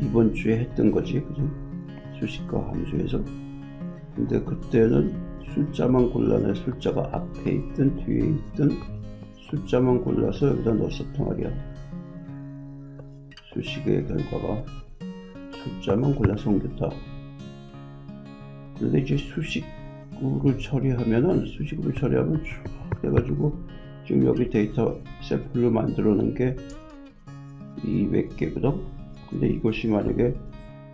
이번 주에 했던 거지, 그죠? 수식과 함수에서. 근데 그때는 숫자만 골라내 숫자가 앞에 있든 뒤에 있든 숫자만 골라서 여기다 넣었었단 말이야. 수식의 결과가 숫자만 골라서 옮겼다. 그런데 이제 수식으로 처리하면은 수식으로 처리하면 쭉 해가지고 지금 여기 데이터 샘플로 만들어 놓은 게 200개거든. 근데 이것이 만약에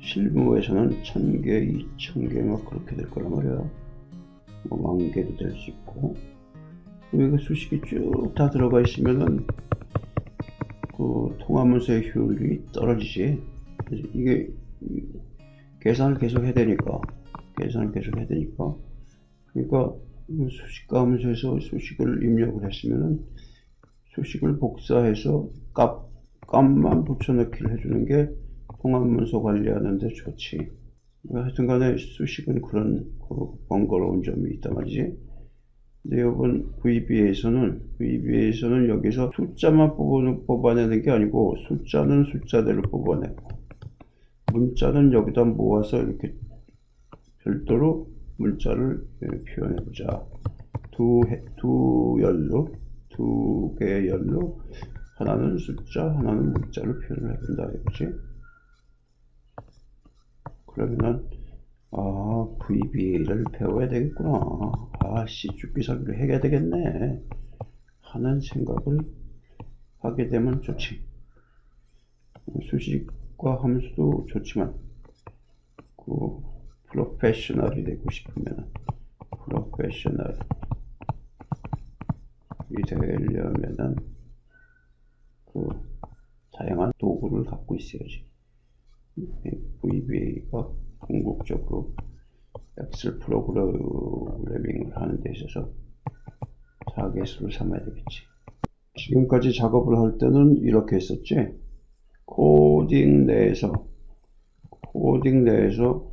실무에서는 1000개, 2000개 막 그렇게 될 거란 말이야. 뭐 만 개도 될 수 있고. 여기 수식이 쭉 다 들어가 있으면은 그 통화문서의 효율이 떨어지지. 이게 계산을 계속 해야 되니까 계산을 계속 해야 되니까 그러니까 이 수식과 함수에서 수식을 입력을 했으면은 수식을 복사해서 값 값만 붙여넣기를 해주는 게 통합문서 관리하는데 좋지. 하여튼 간에 수식은 그런 그 번거로운 점이 있단 말이지. 근데 이번 VBA에서는 VBA에서는 여기서 숫자만 뽑아, 뽑아내는 게 아니고 숫자는 숫자대로 뽑아내고 문자는 여기다 모아서 이렇게 별도로 문자를 예, 표현해 보자. 두, 해- 두 열로 두 개의 열로 하나는 숫자, 하나는 문자를 표현을 해본다 이거지. 그러면은 아 VBA를 배워야 되겠구나. 아씨 죽기 살기로 해야 되겠네. 하는 생각을 하게 되면 좋지. 수식과 함수도 좋지만 그 프로페셔널이 되고 싶으면 프로페셔널이 되려면은 그 다양한 도구를 갖고 있어야지. VBA가 궁극적으로 엑셀 프로그래밍을 하는 데 있어서 타겟으로 삼아야 되겠지. 지금까지 작업을 할 때는 이렇게 했었지. 코딩 내에서 코딩 내에서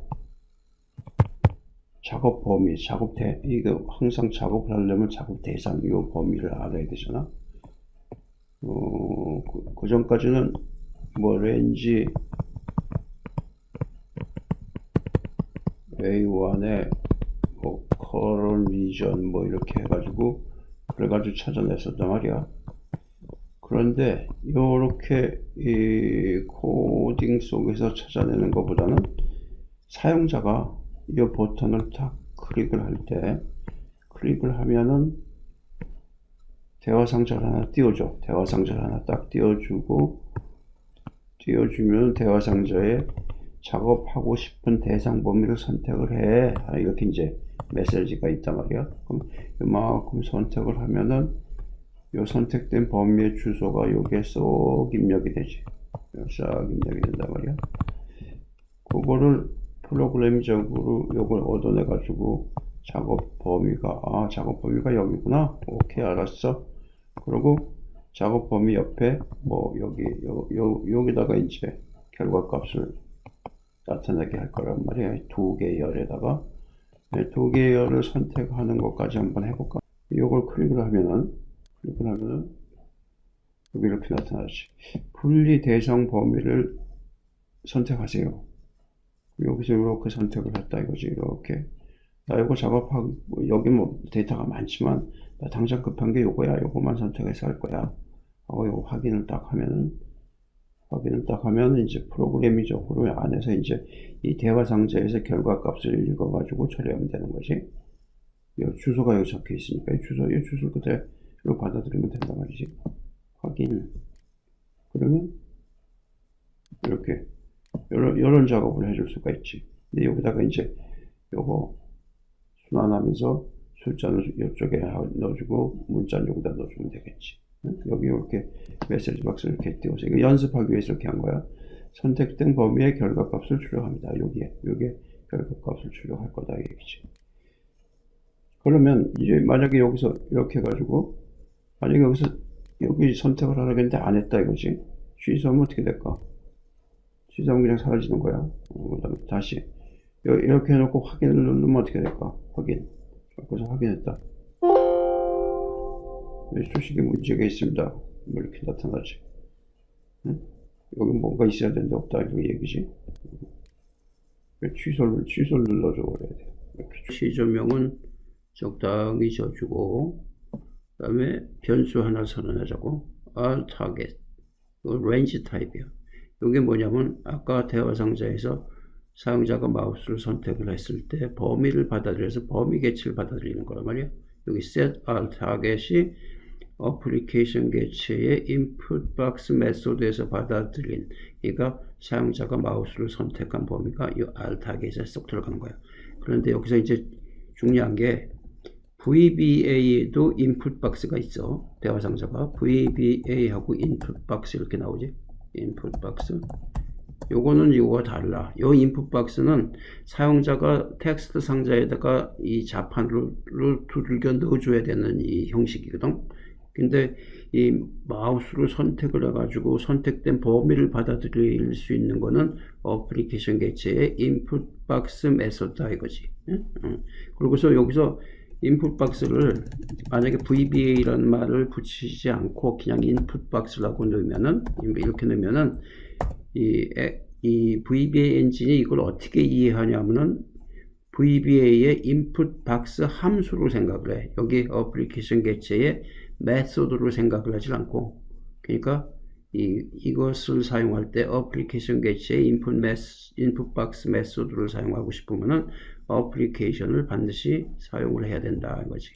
작업 범위, 작업 대 이거 항상 작업을 하려면 작업 대상 이 범위를 알아야 되잖아. 어, 그, 그 전까지는 뭐 렌지 A1에 뭐 커런 리전 뭐 이렇게 해가지고 그래가지고 찾아냈었단 말이야. 그런데 이렇게 이 코딩 속에서 찾아내는 것보다는 사용자가 이 버튼을 딱 클릭을 할 때 클릭을 하면은 대화 상자를 하나 띄워줘. 대화 상자를 하나 딱 띄워주고 띄워주면 대화 상자에 작업하고 싶은 대상 범위를 선택을 해. 아, 이렇게 이제 메시지가 있단 말이야. 그럼 이만큼 선택을 하면은 요 선택된 범위의 주소가 여기에 쏙 입력이 되지. 싹 입력이 된단 말이야. 그거를 프로그램적으로 요걸 얻어내 가지고 작업 범위가 아 작업 범위가 여기구나. 오케이 알았어. 그리고 작업 범위 옆에 뭐 여기 요, 요 여기다가 이제 결과 값을 나타나게 할 거란 말이야. 두 개의 열에다가 네, 두 개의 열을 선택하는 것까지 한번 해볼까? 이걸 클릭을 하면은 클릭을 하면은 여기 이렇게 나타나지. 분리 대상 범위를 선택하세요. 여기서 이렇게 선택을 했다 이거지. 이렇게 나 이거 작업하고 뭐 여기 뭐 데이터가 많지만 나 당장 급한 게 요거야. 요거만 선택해서 할 거야. 하고 요거 확인을 딱 하면은 확인을 딱 하면 이제 프로그래미적으로 안에서 이제 이 대화 상자에서 결과 값을 읽어 가지고 처리하면 되는 거지. 이 주소가 여기 적혀 있으니까 이 주소, 이 주소를 그대로 받아들이면 된단 말이지. 확인. 그러면 이렇게 이런, 이런 작업을 해줄 수가 있지. 근데 여기다가 이제 요거 순환하면서 숫자는 이쪽에 넣어주고 문자는 여기다 넣어주면 되겠지. 응? 여기 이렇게 메시지 박스를 이렇게 띄워서 이거 연습하기 위해서 이렇게 한 거야. 선택된 범위의 결과값을 출력합니다. 여기에 여기에 결과값을 출력할 거다 이얘기지. 그러면 이제 만약에 여기서 이렇게 해가지고 만약에 여기서 여기 선택을 하려고 했는데 안 했다 이거지. 취소하면 어떻게 될까? 취소하면 그냥 사라지는 거야. 어, 다시 여- 이렇게 해놓고 확인을 누르면 어떻게 될까? 확인. 그래서 확인했다. 네, 수식에 문제가 있습니다. 뭐 이렇게 나타나지. 응? 여기 뭔가 있어야 되는데 없다 이런 얘기지. 취소를 취소를 눌러줘 그래야 돼. 이렇게 시조명은 적당히 줘주고 그 다음에 변수 하나 선언하자고 all target range 타입이야. 이게 뭐냐면 아까 대화 상자에서 사용자가 마우스를 선택을 했을 때 범위를 받아들여서 범위 개체를 받아들이는 거란 말이야. 여기 set all target이 어플리케이션 개체의 input box 메소드에서 받아들인 그러니까 사용자가 마우스를 선택한 범위가 이 alt target에 쏙 들어간 거야. 그런데 여기서 이제 중요한 게 VBA에도 인풋 박스가 있어. 대화 상자가 VBA하고 인풋 박스 이렇게 나오지. 인풋 박스. 요거는 이거와 달라. 요 인풋 박스는 사용자가 텍스트 상자에다가 이 자판을 두들겨 넣어줘야 되는 이 형식이거든. 근데 이 마우스를 선택을 해가지고 선택된 범위를 받아들일 수 있는 거는 어플리케이션 개체의 인풋 박스 메소드다 이거지. 응? 응. 그리고서 여기서 인풋 박스를 만약에 VBA라는 말을 붙이지 않고 그냥 인풋 박스라고 넣으면은 이렇게 넣으면은 이, 에- 이 VBA 엔진이 이걸 어떻게 이해하냐면은 VBA의 인풋 박스 함수로 생각을 해. 여기 어플리케이션 개체의 메소드로 생각을 하지 않고 그러니까 이, 이것을 사용할 때 어플리케이션 개체의 인풋 메스, 인풋 박스 메소드를 사용하고 싶으면은 어플리케이션을 반드시 사용을 해야 된다 이거지.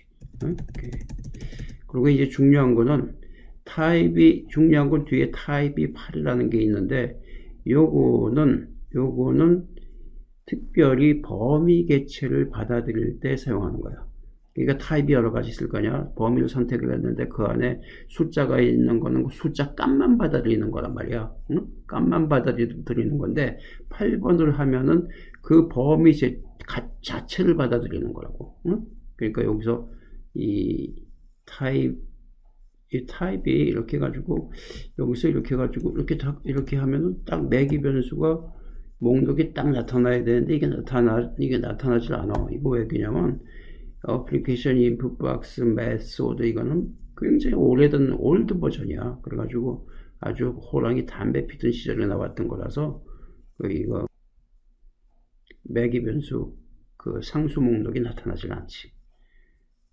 응? 그리고 이제 중요한 거는 타입이 중요한 건 뒤에 타입이 8이라는 게 있는데 요거는 요거는 특별히 범위 개체를 받아들일 때 사용하는 거야. 그러니까 타입이 여러 가지 있을 거냐. 범위를 선택을 했는데 그 안에 숫자가 있는 거는 그 숫자 값만 받아들이는 거란 말이야. 응? 값만 받아들이는 건데 8번을 하면은 그 범위 자체를 받아들이는 거라고. 응? 그러니까 여기서 이 타입 이 타입이 이렇게 해가지고 여기서 이렇게 해가지고 이렇게 다, 이렇게 하면은 딱 매기 변수가 목록이 딱 나타나야 되는데 이게 나타나 이게 나타나질 않아. 이거 왜 그냐면 어플리케이션 인풋 박스 메소드 이거는 굉장히 오래된 올드 버전이야. 그래가지고 아주 호랑이 담배 피던 시절에 나왔던 거라서 그 이거 매기 변수 그 상수 목록이 나타나질 않지.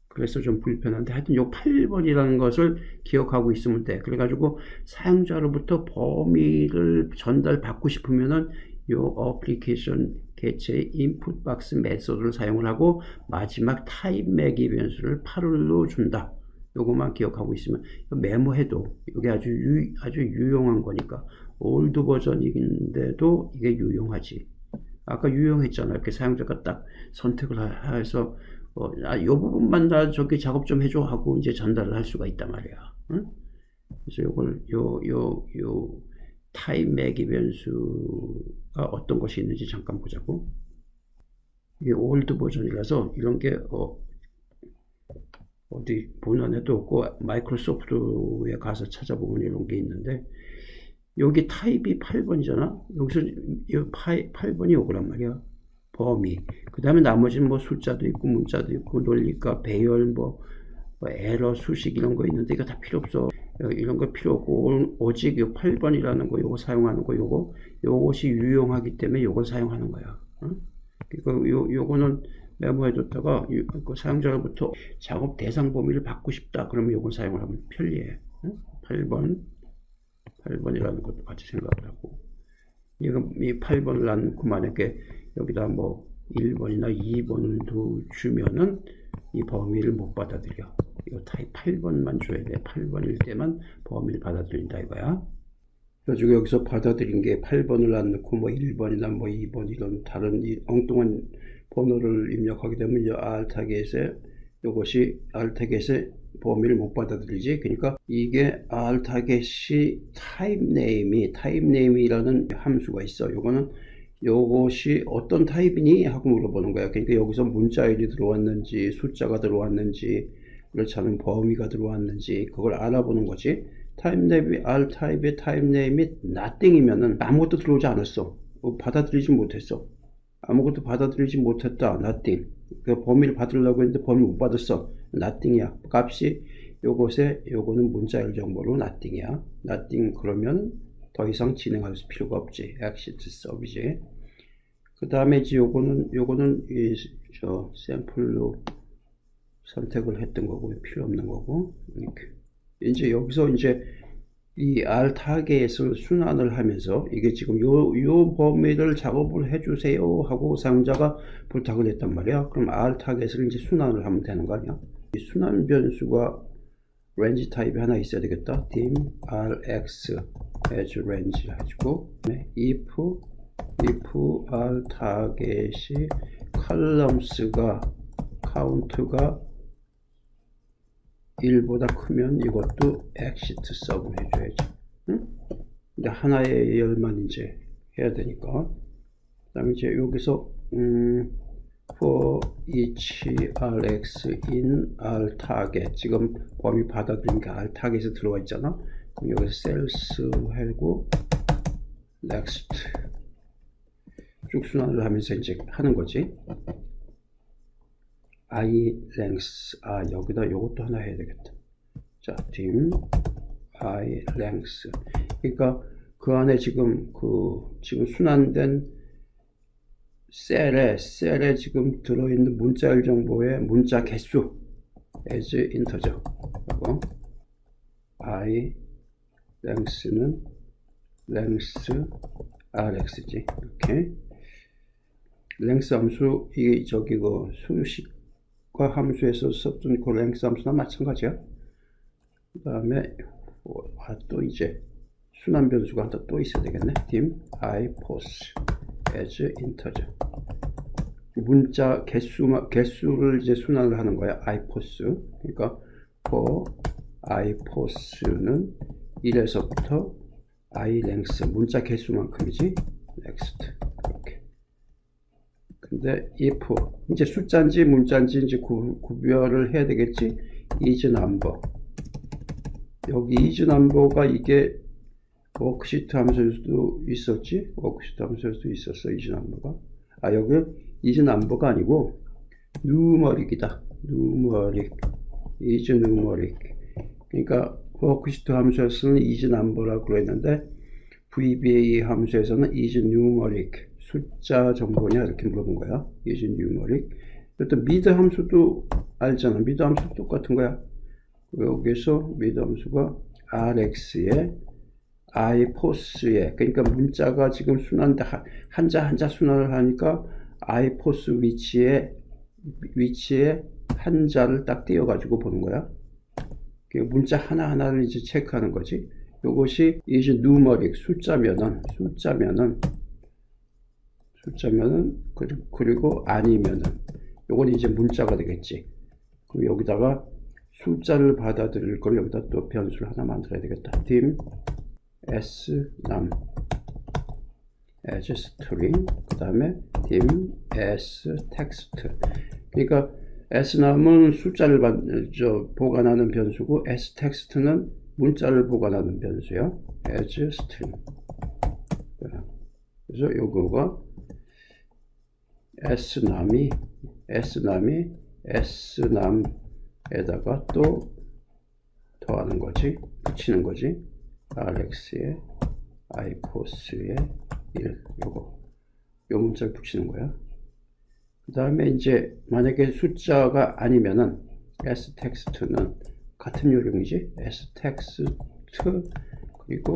그래서 좀 불편한데 하여튼 요 8번이라는 것을 기억하고 있으면 돼. 그래가지고 사용자로부터 범위를 전달받고 싶으면은 요 어플리케이션 개체의 인풋 박스 메소드를 사용을 하고 마지막 타입 매기 변수를 8로 준다. 요것만 기억하고 있으면 메모해도 이게 아주 유, 아주 유용한 거니까 올드 버전인데도 이게 유용하지. 아까 유용했잖아. 이렇게 사용자가 딱 선택을 하- 해서 어, 아, 요 부분만 다 저기 작업 좀 해줘 하고 이제 전달을 할 수가 있단 말이야. 응? 그래서 요걸 요 요 요 타입 매기 변수가 어떤 것이 있는지 잠깐 보자고. 이게 올드 버전이라서 이런 게 어, 어디 본안에도 없고 마이크로소프트에 가서 찾아보면 이런 게 있는데 여기 타입이 8번이잖아. 여기서 이 8번이 요거란 말이야. 범위. 그 다음에 나머지는 뭐 숫자도 있고 문자도 있고 논리과 배열 뭐, 뭐 에러 수식 이런 거 있는데 이거 다 필요 없어. 어, 이런 거 필요 없고 오- 오직 요 8번이라는 거 요거 사용하는 거 요거 요것이 유용하기 때문에 요걸 사용하는 거야. 응? 그러니까 요 요거는 메모해뒀다가 유- 그 사용자로부터 작업 대상 범위를 받고 싶다. 그러면 요걸 사용을 하면 편리해. 응? 8번 8번이라는 것도 같이 생각을 하고 이거 이 8번을 낳고 만약에 여기다 뭐 1번이나 2번을 두 주면은 이 범위를 못 받아들여. 이거 타입 8번만 줘야 돼. 8번일 때만 범위를 받아들인다 이거야. 그래가지고 여기서 받아들인 게 8번을 안 넣고 뭐 1번이나 뭐 2번 이런 다른 이 엉뚱한 번호를 입력하게 되면 이 알타겟에 이것이 알타겟의 범위를 못 받아들이지. 그러니까 이게 알타겟이 타입 네임이 타입 네임이라는 함수가 있어. 요거는 요것이 어떤 타입이니 하고 물어보는 거야. 그러니까 여기서 문자일이 들어왔는지 숫자가 들어왔는지 그렇지 않은 범위가 들어왔는지 그걸 알아보는 거지. 타입 네임이 R 타입의 타입 네임이 nothing이면은 아무것도 들어오지 않았어. 어, 받아들이지 못했어. 아무것도 받아들이지 못했다. nothing. 그 범위를 받으려고 했는데 범위 못 받았어. nothing이야. 값이 요것에 요거는 문자일 정보로 nothing이야. nothing 그러면 더 이상 진행할 필요가 없지. 엑시트 서비지. 그 다음에 이제 요거는 요거는 이 저 샘플로 선택을 했던 거고 필요 없는 거고 이렇게 이제 여기서 이제 이 R 타겟을 순환을 하면서 이게 지금 요, 요 범위를 작업을 해주세요 하고 사용자가 부탁을 했단 말이야. 그럼 R 타겟을 이제 순환을 하면 되는 거 아니야? 이 순환 변수가 range 타입이 하나 있어야 되겠다. dim rx as range 해주고 네, if if R 타겟이 columns가 count가 1보다 크면 이것도 exit sub을 해줘야지. 응? 근데 하나의 열만 이제 해야 되니까. 그 다음에 이제 여기서, 음, for each rx in r target. 지금 범위 받아들이니까 r target에 들어가 있잖아. 그럼 여기서 sales 하고, next. 쭉 순환을 하면서 이제 하는 거지. i length 아 여기다 요것도 하나 해야 되겠다 자 dim i length 그러니까 그 안에 지금 그 지금 순환된 셀에 셀에 지금 들어있는 문자열 정보의 문자 개수 as integer 그리고 i length는 length rx지 이렇게 length 함수 이 저기 그 수식 과 함수에서 썼던 그 랭스 함수나 마찬가지야. 그 다음에 아, 또 이제 순환 변수가 또 있어야 되겠네. dim i pos as integer. 문자 개수 개수를 이제 순환을 하는 거야. pos. 그러니까 for pos는 1에서부터 i length 문자 개수만큼이지. next. 이렇게. 근데 if 이제 숫자인지 문자인지 이제 구, 구별을 해야 되겠지 is number 여기 is number가 이게 워크시트 함수에서도 있었지 워크시트 함수에서도 있었어 number가 아 여기 number가 아니고 numeric is numeric 그러니까 워크시트 함수에서는 number라고 그랬는데 VBA 함수에서는 numeric 숫자 정보냐 이렇게 물어본 거야. numeric. 일단 미드 함수도 알잖아. 미드 함수 똑같은 거야. 여기서 미드 함수가 rx에 i 포스에 그러니까 문자가 지금 순환돼 한자 한자 순환을 하니까 i 포스 위치에 위치에 한자를 딱 띄워 가지고 보는 거야. 문자 하나 하나를 이제 체크하는 거지. 이것이 is numeric 숫자면은 숫자면은 숫자면은 그리고 아니면은 요건 이제 문자가 되겠지. 그럼 여기다가 숫자를 받아들일 걸 여기다 또 변수를 하나 만들어야 되겠다. dim s num as string 그 다음에 dim s text. 그러니까 s num은 숫자를 받, 저, 보관하는 변수고 s text는 문자를 보관하는 변수야. as string 그래서 요거가 S남이 S남이 S남에다가 또 더하는 거지 붙이는 거지 RX에 IPOS에 1 요거. 요 문자를 붙이는 거야. 그 다음에 이제 만약에 숫자가 아니면은 sText는 같은 요령이지? sText 그리고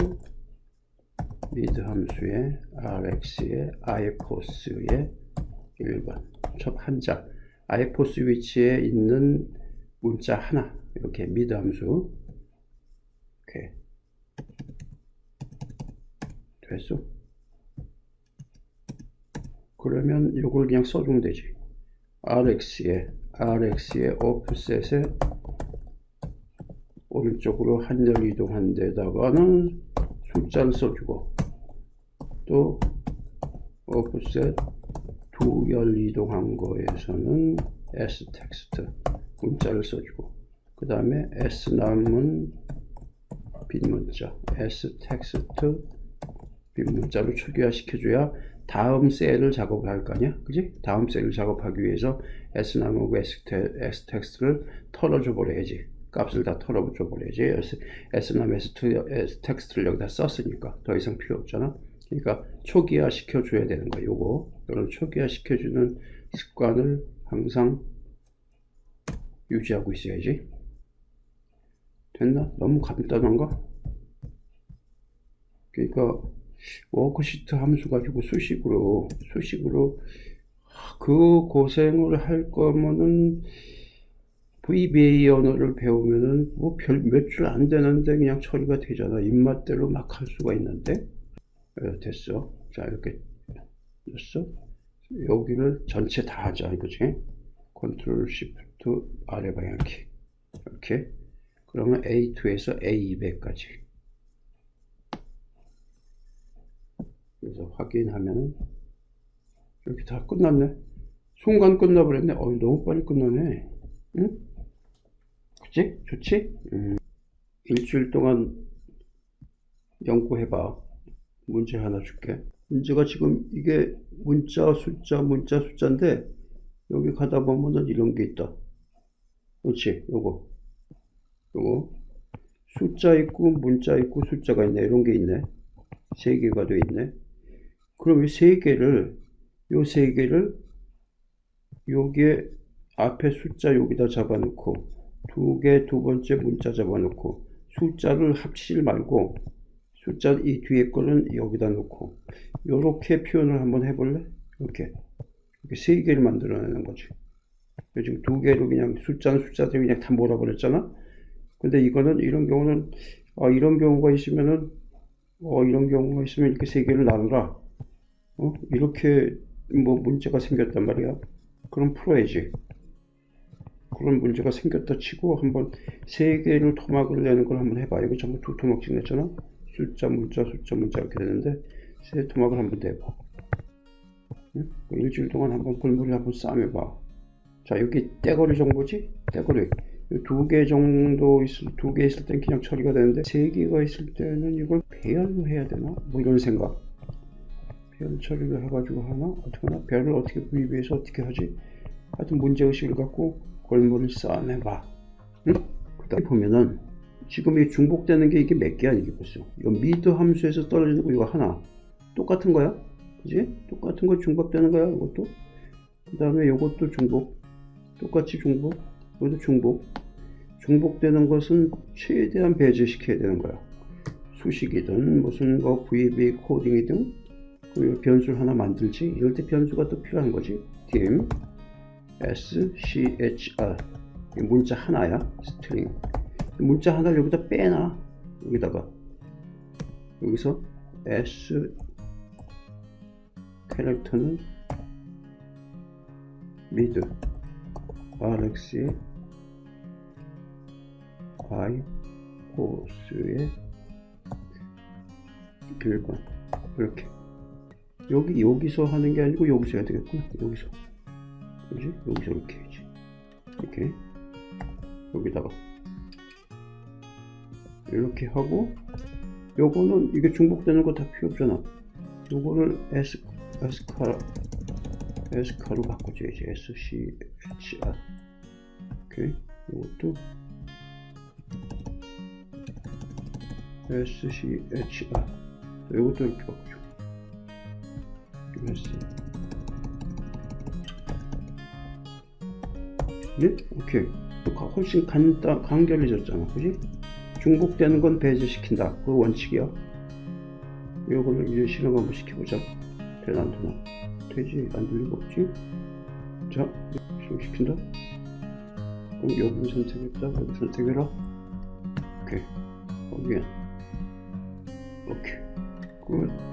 미드 함수에 rx에 iPOS에 1번 첫 한자. 아이포스 위치에 있는 문자 하나. 이렇게 미드 함수 이렇게 됐어. 그러면 이걸 그냥 써주면 되지. Rx에 rx에 offset에 오른쪽으로 한열 이동한 데다가는 숫자를 써주고 또 offset 두 열 이동한 거에서는 s 텍스트 문자를 써주고 그 다음에 s 남은 빈 문자 s 텍스트 빈 문자로 초기화 시켜줘야 다음 셀을 작업을 할거 아니야 그지 다음 셀을 작업하기 위해서 s 남하고 s 텍스트를 털어줘 버려야지 값을 다 털어붙여 버려야지. S, S나 S2, S 텍스트를 여기다 썼으니까 더 이상 필요 없잖아. 그러니까 초기화 시켜줘야 되는 거야. 요거. 이런 초기화 시켜주는 습관을 항상 유지하고 있어야지. 됐나? 너무 간단한가? 그러니까 워크시트 함수 가지고 수식으로 수식으로 그 고생을 할 거면은 VBA 언어를 배우면은 뭐 별 몇 줄 안 되는데 그냥 처리가 되잖아. 입맛대로 막 할 수가 있는데 어, 됐어. 자 이렇게 됐어. 여기를 전체 다 하자 이거지. 컨트롤 시프트 아래 방향키 이렇게 그러면 A2에서 A200까지 그래서 확인하면은 이렇게 다 끝났네. 순간 끝나버렸네. 어, 너무 빨리 끝나네. 응? 그치? 좋지? 음. 일주일 동안 연구해봐. 문제 하나 줄게. 문제가 지금 이게 문자, 숫자, 문자, 숫자인데 여기 가다 보면은 이런 게 있다. 그렇지? 요거. 요거. 숫자 있고 문자 있고 숫자가 있네. 이런 게 있네. 세 개가 돼 있네. 그럼 이 세 개를 요 세 개를 여기에 앞에 숫자 여기다 잡아놓고 두 개 두 번째 문자 잡아놓고 숫자를 합치지 말고 숫자 이 뒤에 거는 여기다 놓고 이렇게 표현을 한번 해볼래? 이렇게 이렇게 세 개를 만들어내는 거지. 지금 두 개로 그냥 숫자는 숫자들 그냥 다 몰아버렸잖아. 근데 이거는 이런 경우는 어, 이런 경우가 있으면은 어, 이런 경우가 있으면 이렇게 세 개를 나누라. 어? 이렇게 뭐 문제가 생겼단 말이야. 그럼 풀어야지. 그런 문제가 생겼다 치고 한번 세 개를 토막을 내는 걸 한번 해봐. 이거 전부 두 토막씩 냈잖아. 숫자, 문자, 숫자, 문자 이렇게 되는데 세 토막을 한번 내봐. 응? 그 일주일 동안 한번 골머리 한번 싸매봐. 자 여기 떼거리 정보지? 떼거리. 두 개 정도 있을 두 개 있을 땐 그냥 처리가 되는데 세 개가 있을 때는 이걸 배열로 해야 되나? 뭐 이런 생각. 별 처리를 해가지고 하나? 어떻게 하나? 별을 어떻게 구입해서 어떻게 하지? 하여튼 문제의식을 갖고 골무를 쌓아내봐. 응? 그 다음에 보면은 지금 이 중복되는 게 이게 몇 개야 이게 벌써. 이 미드 함수에서 떨어지는 거 이거 하나. 똑같은 거야. 그지? 똑같은 거 중복되는 거야 이것도. 그 다음에 이것도 중복. 똑같이 중복. 이것도 중복. 중복되는 것은 최대한 배제시켜야 되는 거야. 수식이든 무슨 뭐 VB 코딩이든 그 변수를 하나 만들지. 이럴 때 변수가 또 필요한 거지. dim schr 문자 하나야 스트링. 문자 하나를 여기다 빼놔. 여기다가. 여기서 s 캐릭터는 미드 rx의 i 호수의 1번 이렇게 여기 여기서 하는 게 아니고 여기서 해야 되겠구나. 여기서. 그지? 여기서 이렇게 해야지. 이렇게. 여기다가. 이렇게 하고 요거는 이게 중복되는 거 다 필요 없잖아. 요거를 S S카 S카로 바꿔줘야지. SCHR 오케이? 요것도. SCHR 요것도 이렇게 바꿔줘 됐어. 네? 오케이. 훨씬 간단, 간결해졌잖아. 그지? 중복되는 건 배제시킨다. 그 원칙이야. 이거를 이제 실험 한번 시켜보자. 되나 안 되나? 되지. 안될 리가 없지? 자, 실험 시킨다. 그럼 여기 선택했다. 여기 선택해라. 오케이. 거기에. 오케이. 굿.